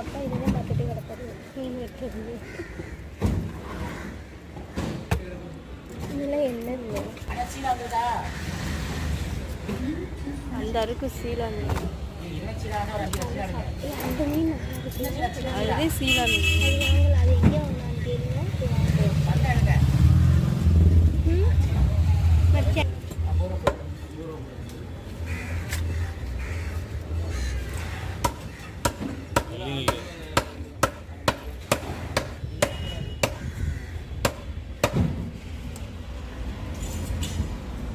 அப்பா இதுதான் பார்த்துட்டு கிடப்பாரு மீன் வெட்டுறது இதெல்லாம் என்னது அந்த அருக்கு மீன் ஏய், அந்த மீன் நல்லா இருக்கு. அதுவே சீலா